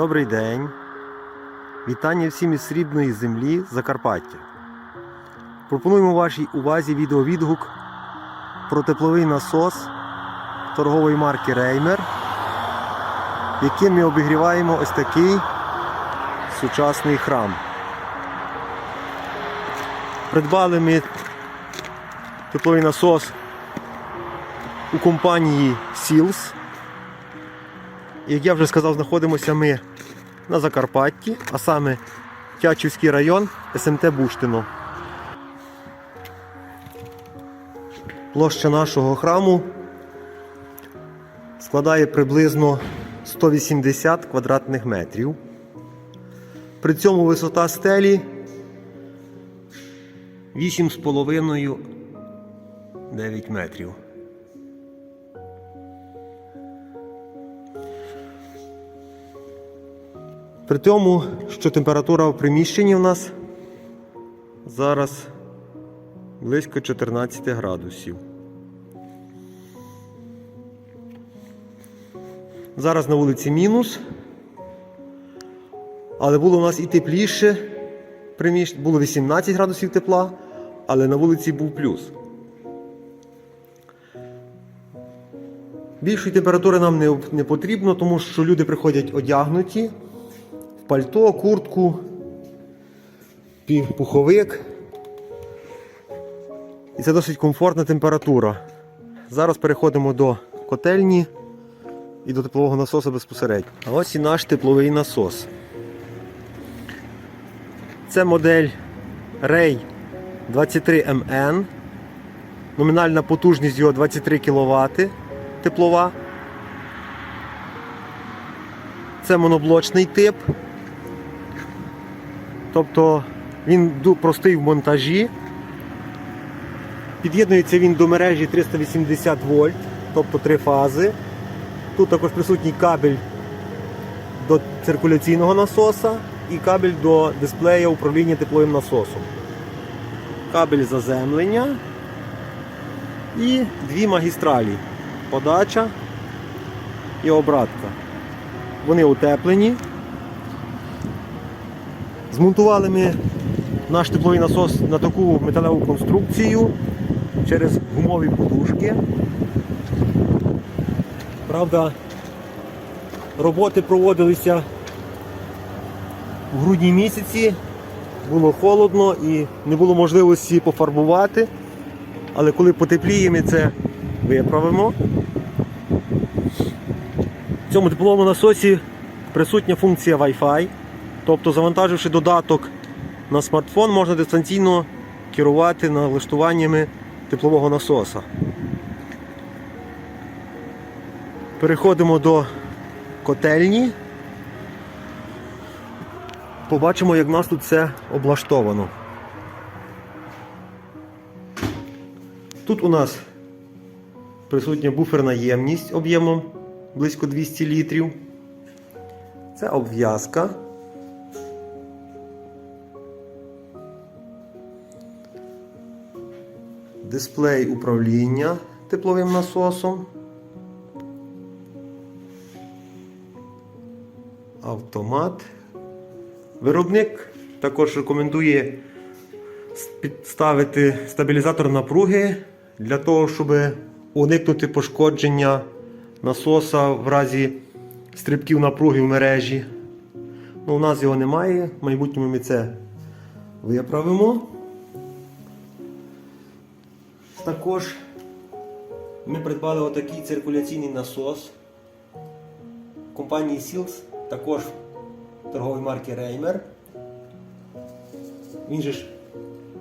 Добрий день. Вітання всім із срібної землі Закарпаття. Пропонуємо вашій увазі відеовідгук про тепловий насос торгової марки Реймер, яким ми обігріваємо ось такий сучасний храм. Придбали ми тепловий насос у компанії Сілс. Як я вже сказав, знаходимося ми на Закарпатті, а саме Тячівський район СМТ Буштино. Площа нашого храму складає приблизно 180 квадратних метрів. При цьому висота стелі 8,5-9 метрів. При тому, що температура в приміщенні в нас зараз близько 14 градусів. Зараз на вулиці мінус. Але було у нас і тепліше. Було 18 градусів тепла, але на вулиці був плюс. Більшої температури нам не, потрібно, тому що люди приходять одягнуті пальто, куртку, пуховик. І це досить комфортна температура. Зараз переходимо до котельні і до теплового насосу безпосередньо. А ось і наш тепловий насос. Це модель Ray 23MN. Номінальна потужність його 23 кВт теплова. Це моноблочний тип. Тобто він простий в монтажі. Під'єднується він до мережі 380 вольт, тобто три фази. Тут також присутній кабель до циркуляційного насоса і кабель до дисплея управління тепловим насосом. Кабель заземлення і дві магістралі. Подача і обратка. Вони утеплені. Змонтували ми наш тепловий насос на таку металеву конструкцію через гумові подушки. Правда, роботи проводилися в грудні місяці, було холодно і не було можливості пофарбувати. Але коли потепліє, ми це виправимо. В цьому тепловому насосі присутня функція Wi-Fi. Тобто, завантаживши додаток на смартфон, можна дистанційно керувати налаштуваннями теплового насоса. Переходимо до котельні. Побачимо, як в нас тут все облаштовано. Тут у нас присутня буферна ємність об'ємом близько 200 літрів. Це обв'язка. Дисплей управління тепловим насосом. Автомат. Виробник також рекомендує підставити стабілізатор напруги для того, щоб уникнути пошкодження насоса в разі стрибків напруги в мережі. Ну, У нас його немає, в майбутньому ми це виправимо. Також ми придбали отакий циркуляційний насос компанії Sils, також торгової марки Reimer. Він же ж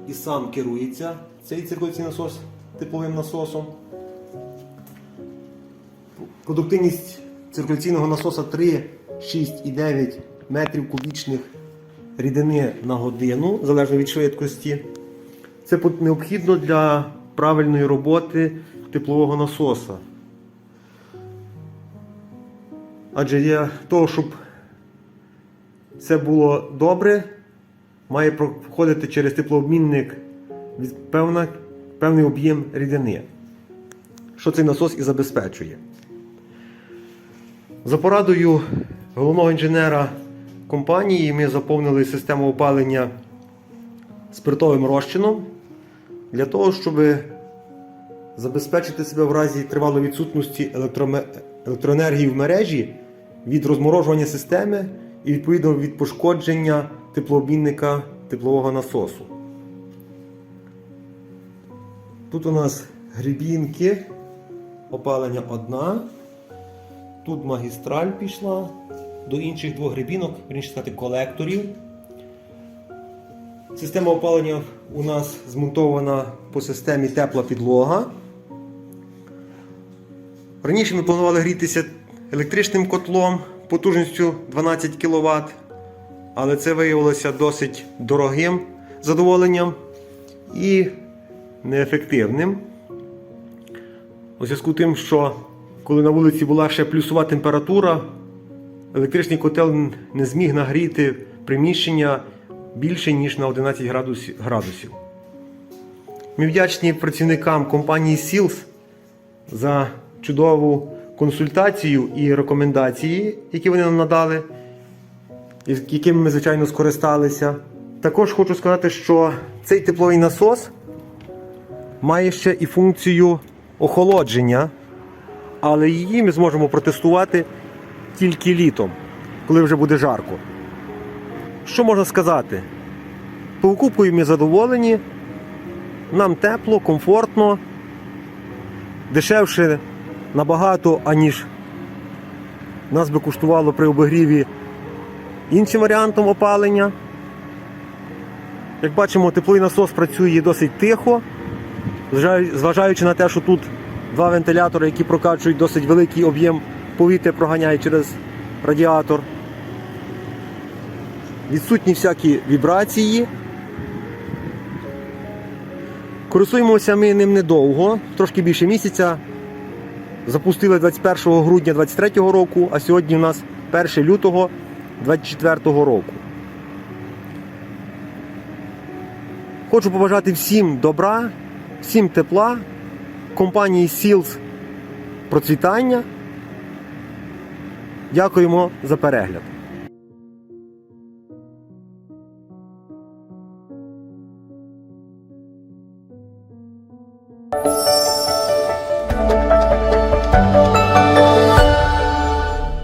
і сам керується цей циркуляційний насос тепловим насосом. Продуктивність циркуляційного насоса 3, 6 і 9 метрів кубічних рідини на годину, залежно від швидкості. Це необхідно для правильної роботи теплового насоса. Адже для того, щоб все було добре, має проходити через теплообмінник певна, певний об'єм рідини, що цей насос і забезпечує. За порадою головного інженера компанії ми заповнили систему опалення спиртовим розчином для того, щоб забезпечити себе в разі тривалої відсутності електроенергії в мережі від розморожування системи і відповідно від пошкодження теплообмінника теплового насосу. Тут у нас грібінки, опалення одна. Тут магістраль пішла до інших двох грибінок, верніше сказати, колекторів. Система опалення у нас змонтована по системі тепла підлога. Раніше ми планували грітися електричним котлом потужністю 12 кВт, але це виявилося досить дорогим задоволенням і неефективним. У зв'язку з тим, що коли на вулиці була ще плюсова температура, електричний котел не зміг нагріти приміщення більше, ніж на 11 градусів-. Ми вдячні працівникам компанії Сілс за чудову консультацію і рекомендації, які вони нам надали, якими ми, звичайно, скористалися. Також хочу сказати, що цей тепловий насос має ще і функцію охолодження, але її ми зможемо протестувати тільки літом, коли вже буде жарко. Що можна сказати? Покупкою ми задоволені, нам тепло, комфортно, дешевше набагато, аніж нас би коштувало при обігріві іншим варіантом опалення. Як бачимо, тепловий насос працює досить тихо, зважаючи на те, що тут два вентилятори, які прокачують досить великий об'єм повітря, проганяють через радіатор. Відсутні всякі вібрації. Користуємося ми ним недовго, трошки більше місяця. Запустили 21 грудня 2023 року, а сьогодні у нас 1 лютого 2024 року. Хочу побажати всім добра, всім тепла, компанії Сілс процвітання. Дякуємо за перегляд.